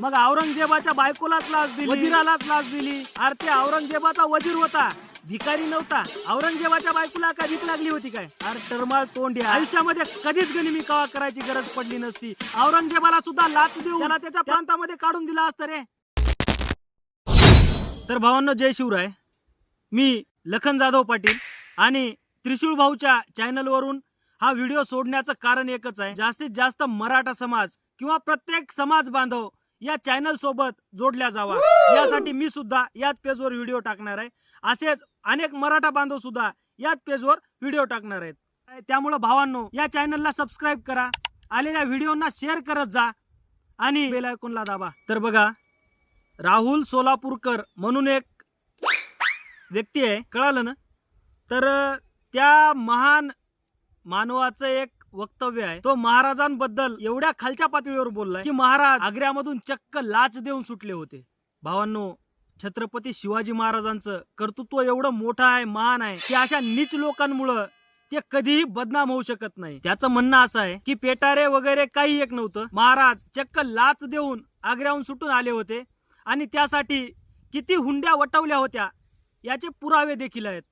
मग औरंगजेबाच्या बायकोलाच लाच दिली. वजिरालाच लाच दिली. अरे ते औरंगजेबाचा वजीर होता. भिकारी नव्हता. औरंगजेबाच्या बायकोला काय भीक लागली होती काय? अरे टरमाळ तोंडी आयुष्यामध्ये कधीच गणी मी कवा करायची गरज पडली नसती. औरंगजेबाला सुद्धा लाच देऊ त्याला त्याच्या प्रांतामध्ये काढून दिला असतं रे. तर भावांनो जय शिवराय. मी लखन जाधव पाटील आणि त्रिशूळ भाऊच्या चॅनलवरून हा व्हिडिओ सोडण्याचं कारण एकच आहे. जास्तीत जास्त मराठा समाज किंवा प्रत्येक समाज बांधव या चॅनल सोबत जोडल्या जावा. यासाठी मी सुद्धा याच पेजवर व्हिडिओ टाकणार आहे. असेच अनेक मराठा बांधव सुद्धा याच पेजवर व्हिडिओ टाकणार आहेत. त्यामुळं भावांनो या चॅनलला सबस्क्राईब करा. आलेल्या व्हिडिओना शेअर करत जा. आणि बेल आयकॉनला दाबा. तर बघा राहुल सोलापूरकर म्हणून एक व्यक्ती आहे. कळालं ना? तर त्या महान मानवाचं एक वक्तव्य आहे. तो महाराजांबद्दल एवढ्या खालच्या पातळीवर बोललाय की महाराज आग्र्यामधून चक्क लाच देऊन सुटले होते. भावांनो छत्रपती शिवाजी महाराजांचं कर्तृत्व एवढं मोठं आहे महान आहे की अशा नीच लोकांमुळं ते कधीही बदनाम होऊ शकत नाही. त्याचं म्हणणं असं आहे की पेटारे वगैरे काही एक नव्हतं. महाराज चक्क लाच देऊन आग्र्याहून सुटून आले होते आणि त्यासाठी किती हुंड्या वटवल्या होत्या याचे पुरावे देखील आहेत.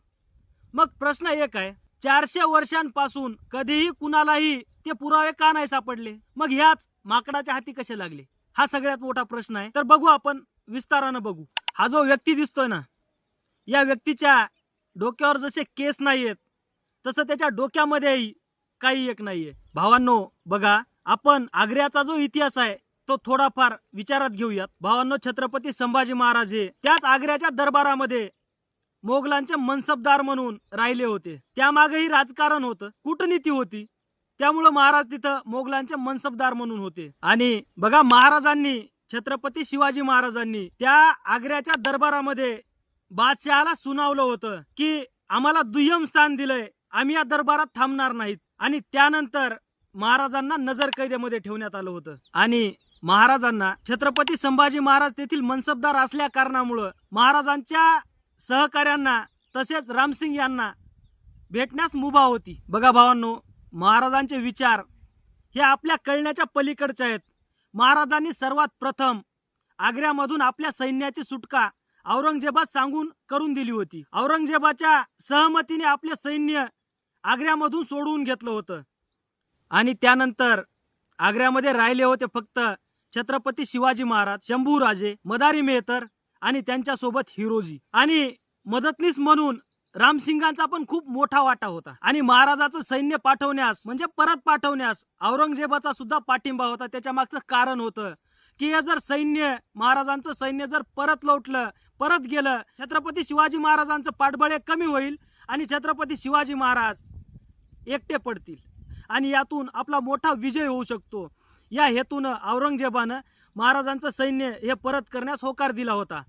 मग प्रश्न एक आहे चारशे वर्षांपासून कधीही कुणालाही ते पुरावे का नाही सापडले? मग ह्याच माकडाच्या हाती कसे लागले? हा सगळ्यात मोठा प्रश्न आहे. तर बघू आपण विस्तारानं बघू. हा जो व्यक्ती दिसतोय ना या व्यक्तीच्या डोक्यावर जसे केस नाहीयेत तसं त्याच्या डोक्यामध्येही काही एक नाहीये. भावांनो बघा आपण आग्र्याचा जो इतिहास आहे तो थोडाफार विचारात घेऊयात. भावांनो छत्रपती संभाजी महाराज हे त्याच आग्र्याच्या दरबारामध्ये मोगलांचे मनसबदार म्हणून राहिले होते. त्यामागेही राजकारण होतं. कूटनीती होती. त्यामुळं महाराज तिथं मोगलांचे मनसबदार म्हणून होते. आणि बघा महाराजांनी छत्रपती शिवाजी महाराजांनी त्या आग्र्याच्या दरबारामध्ये बादशहाला सुनावलं होतं की आम्हाला दुय्यम स्थान दिलंय. आम्ही या दरबारात थांबणार नाहीत. आणि त्यानंतर महाराजांना नजर कैदेमध्ये ठेवण्यात आलं होतं. आणि महाराजांना छत्रपती संभाजी महाराज तेथील मनसबदार असल्या कारणामुळं महाराजांच्या सहकाऱ्यांना तसेच रामसिंग यांना भेटण्यास मुभा होती. बघा भावांनो महाराजांचे विचार हे आपल्या कळण्याच्या पलीकडचे आहेत. महाराजांनी सर्वात प्रथम आग्र्यामधून आपल्या सैन्याची सुटका औरंगजेबात सांगून करून दिली होती. औरंगजेबाच्या सहमतीने आपले सैन्य आग्र्यामधून सोडवून घेतलं होतं. आणि त्यानंतर आग्र्यामध्ये राहिले होते फक्त छत्रपती शिवाजी महाराज शंभूराजे मदारी मेहतर आणि त्यांच्यासोबत हिरोजी. आणि मदतनीस म्हणून रामसिंगांचा पण खूप मोठा वाटा होता. आणि महाराजाचं सैन्य पाठवण्यास म्हणजे परत पाठवण्यास औरंगजेबाचा सुद्धा पाठिंबा होता. त्याच्या मागचं कारण होतं की हे जर सैन्य महाराजांचं सैन्य जर परत लौटलं परत गेलं छत्रपती शिवाजी महाराजांचं पाठबळ हे कमी होईल आणि छत्रपती शिवाजी महाराज एकटे पडतील. आणि यातून आपला मोठा विजय होऊ शकतो. या हेतूनं औरंगजेबानं महाराजांचं सैन्य हे परत करण्यास होकार दिला होता.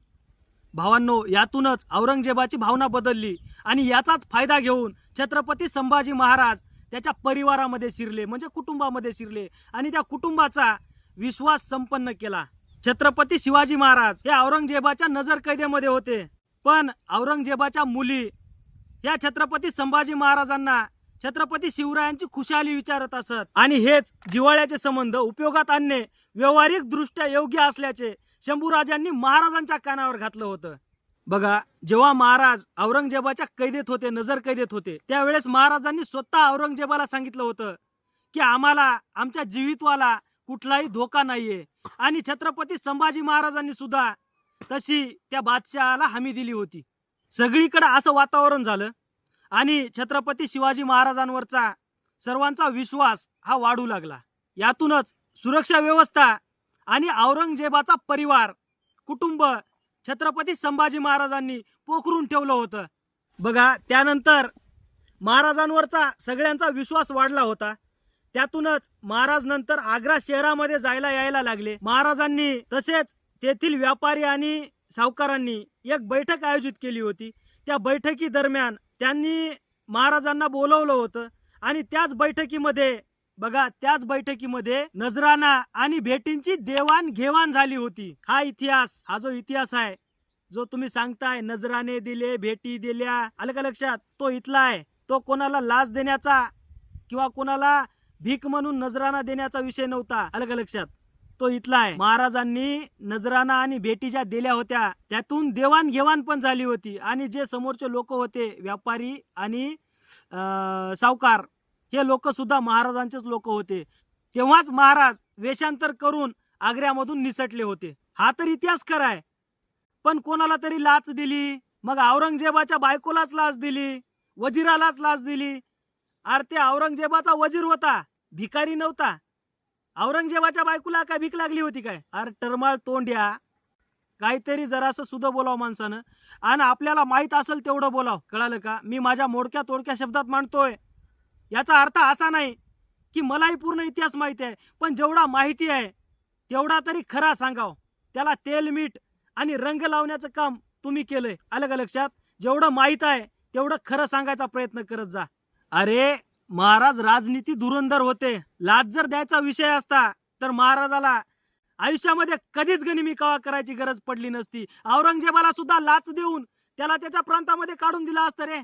भावांनो यातूनच औरंगजेबाची भावना बदलली आणि याचाच फायदा घेऊन छत्रपती संभाजी महाराज त्याच्या परिवारामध्ये शिरले म्हणजे कुटुंबामध्ये शिरले आणि त्या कुटुंबाचा विश्वास संपन्न केला. छत्रपती शिवाजी महाराज हे औरंगजेबाच्या नजर कैदेमध्ये होते. पण औरंगजेबाच्या मुली या छत्रपती संभाजी महाराजांना छत्रपती शिवरायांची खुशाली विचारत असत. आणि हेच जिव्हाळ्याचे संबंध उपयोगात आणणे व्यवहारिक दृष्ट्या योग्य असल्याचे शंभूराजांनी महाराजांच्या कानावर घातलं होतं. बघा जेव्हा महाराज औरंगजेबाच्या कैदेत होते नजर कैदेत होते त्यावेळेस महाराजांनी स्वतः औरंगजेबाला सांगितलं होतं की आम्हाला आमच्या जीवितवाला कुठलाही धोका नाहीये. आणि छत्रपती संभाजी महाराजांनी सुद्धा तशी त्या बादशहाला हमी दिली होती. सगळीकडे असं वातावरण झालं. आणि छत्रपती शिवाजी महाराजांवरचा सर्वांचा विश्वास हा वाढू लागला. यातूनच सुरक्षा व्यवस्था आणि औरंगजेबाचा परिवार कुटुंब छत्रपती संभाजी महाराजांनी पोखरून ठेवलं होतं. बघा त्यानंतर महाराजांवरचा सगळ्यांचा विश्वास वाढला होता. त्यातूनच महाराज नंतर आग्रा शहरामध्ये जायला यायला लागले. महाराजांनी तसेच तेथील व्यापारी आणि सावकारांनी एक बैठक आयोजित केली होती. त्या बैठकी दरम्यान त्यांनी महाराजांना बोलवलं होतं. आणि त्याच बैठकीमध्ये बघा त्याच बैठकीमध्ये नजराना आणि भेटींची देवाणघेवाण झाली होती. हा इतिहास हा जो इतिहास आहे जो तुम्ही सांगताय नजराने दिले भेटी दिल्या आलं का लक्षात? तो इथला आहे. तो कोणाला लाच देण्याचा किंवा कोणाला भीक म्हणून नजराना देण्याचा विषय नव्हता आलं का लक्षात? तो इथला आहे महाराजांनी नजराना आणि भेटी ज्या दिल्या होत्या. त्यातून देवाणघेवाण पण झाली होती. आणि जे समोरचे लोक होते व्यापारी आणि अं, सावकार हे लोक सुद्धा महाराजांचेच लोक होते. तेव्हाच महाराज वेषांतर करून आग्र्यामधून निसटले होते. हा तर इतिहास खरा आहे पण कोणाला तरी लाच दिली. मग औरंगजेबाच्या बायकोलाच लाच दिली. वजिरालाच लाच दिली. अरे ते औरंगजेबाचा वजीर होता. भिकारी नव्हता. औरंगजेबाच्या बायकोला काय भीक लागली होती काय? अरे टरमाळ तोंड्या. काहीतरी जरासं सुद्धा बोलाव माणसानं. आणि आपल्याला माहीत असेल तेवढं बोलाव. कळालं का? मी माझ्या मोडक्या तोडक्या शब्दात मांडतोय. याचा अर्थ असा नाही की मलाही पूर्ण इतिहास माहिती आहे पण जेवढा माहिती आहे तेवढा तरी खरा सांगाव. त्याला तेल मीठ आणि रंग लावण्याचं काम तुम्ही केलंय. आलं का लक्षात? जेवढं माहीत आहे तेवढं खरं सांगायचा प्रयत्न करत जा. अरे महाराज राजनीती धुरंधर होते. लाच जर द्यायचा विषय असता तर महाराजाला आयुष्यामध्ये कधीच गनिमी कवा करायची गरज पडली नसती. औरंगजेबाला सुद्धा लाच देऊन त्याला त्याच्या प्रांतामध्ये काढून दिला असतं रे.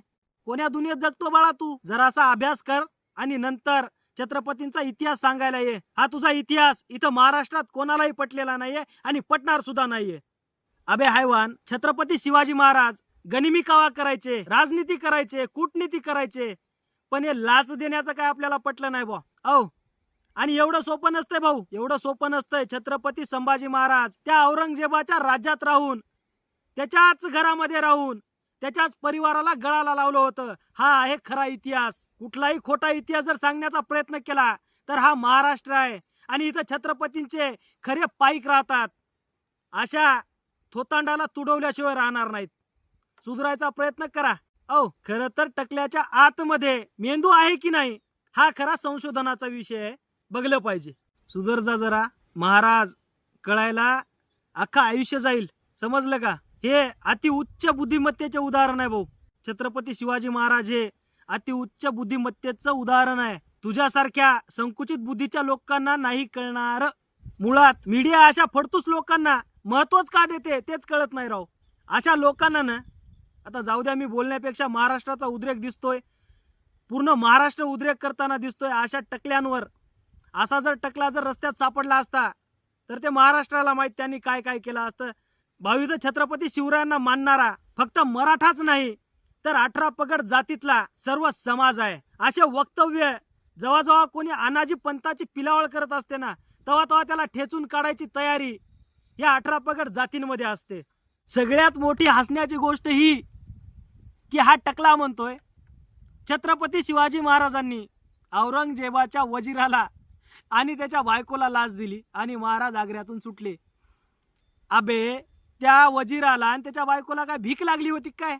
कोण्या दुनियेत जगतो बाळा तू? जरासा अभ्यास कर आणि नंतर छत्रपतींचा इतिहास सांगायला ये. हा तुझा इतिहास इथं महाराष्ट्रात कोणालाही पटलेला नाहीये आणि पटणार सुद्धा नाहीये. अबे हायवान छत्रपती शिवाजी महाराज गनिमी कावा करायचे राजनीती करायचे कूटनीती करायचे पण हे लाच देण्याचं काय आपल्याला पटलं नाही बा औ. आणि एवढं सोपं नसतंय भाऊ एवढं सोपं नसतंय. छत्रपती संभाजी महाराज त्या औरंगजेबाच्या राज्यात राहून त्याच्याच घरामध्ये राहून त्याच्याच परिवाराला गळाला लावलं होतं. हा आहे खरा इतिहास. कुठलाही खोटा इतिहास जर सांगण्याचा प्रयत्न केला तर हा महाराष्ट्र आहे. आणि इथं छत्रपतींचे खरे पाईक राहतात. अशा थोतांडाला तुडवल्याशिवाय राहणार नाहीत. सुधारायचा प्रयत्न करा. औ खर तर टकल्याच्या आतमध्ये मेंदू आहे की नाही हा खरा संशोधनाचा विषय आहे. बघलं पाहिजे. सुधरजा जरा. महाराज कळायला अख्खा आयुष्य जाईल. समजलं का? हे अति उच्च बुद्धिमत्तेचे उदाहरण आहे भाऊ. छत्रपती शिवाजी महाराज हे अति उच्च बुद्धिमत्तेचं उदाहरण आहे. तुझ्यासारख्या संकुचित बुद्धीच्या लोकांना नाही कळणार. मुळात मीडिया अशा फडतूस लोकांना महत्वच का देते तेच कळत नाही राव. अशा लोकांना ना आता जाऊ द्या मी बोलण्यापेक्षा महाराष्ट्राचा उद्रेक दिसतोय. पूर्ण महाराष्ट्र उद्रेक करताना दिसतोय अशा टकल्यांवर. असा जर टकला जर रस्त्यात सापडला असता तर ते महाराष्ट्राला माहीत त्यांनी काय काय केलं असतं. भावी तर छत्रपती शिवरायांना मानणारा फक्त मराठाच नाही तर अठरा पगड जातीतला सर्व समाज आहे. असे वक्तव्य जेव्हा जेव्हा कोणी अनाजी पंथाची पिलावळ करत असते ना तेव्हा तेव्हा त्याला ठेचून काढायची तयारी या अठरा पगड जातींमध्ये असते. सगळ्यात मोठी हसण्याची गोष्ट ही की हा टकला म्हणतोय. छत्रपती शिवाजी महाराजांनी औरंगजेबाच्या वजिराला आणि त्याच्या बायकोला लाच दिली आणि महाराज आग्र्यातून सुटले. अबे त्या वजिराला आणि त्याच्या बायकोला काय भीक लागली होती काय?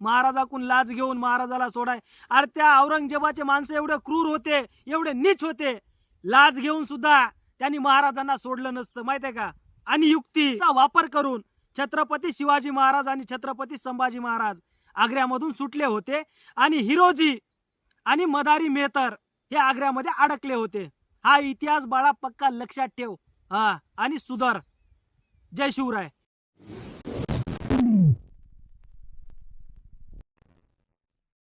महाराजाकून लाच घेऊन महाराजाला सोडाय. अरे त्या औरंगजेबाचे माणसं एवढे क्रूर होते एवढे नीच होते. लाच घेऊन सुद्धा त्यांनी महाराजांना सोडलं नसतं माहितीये का? आणि युक्तीचा वापर करून छत्रपती शिवाजी महाराज आणि छत्रपती संभाजी महाराज आग्र्यामधून सुटले होते आणि हिरोजी आणि मदारी मेहतर हे आग्र्यामध्ये अडकले होते. हा इतिहास बाळा पक्का लक्षात ठेव. हा आणि सुधार. जय शिवराय.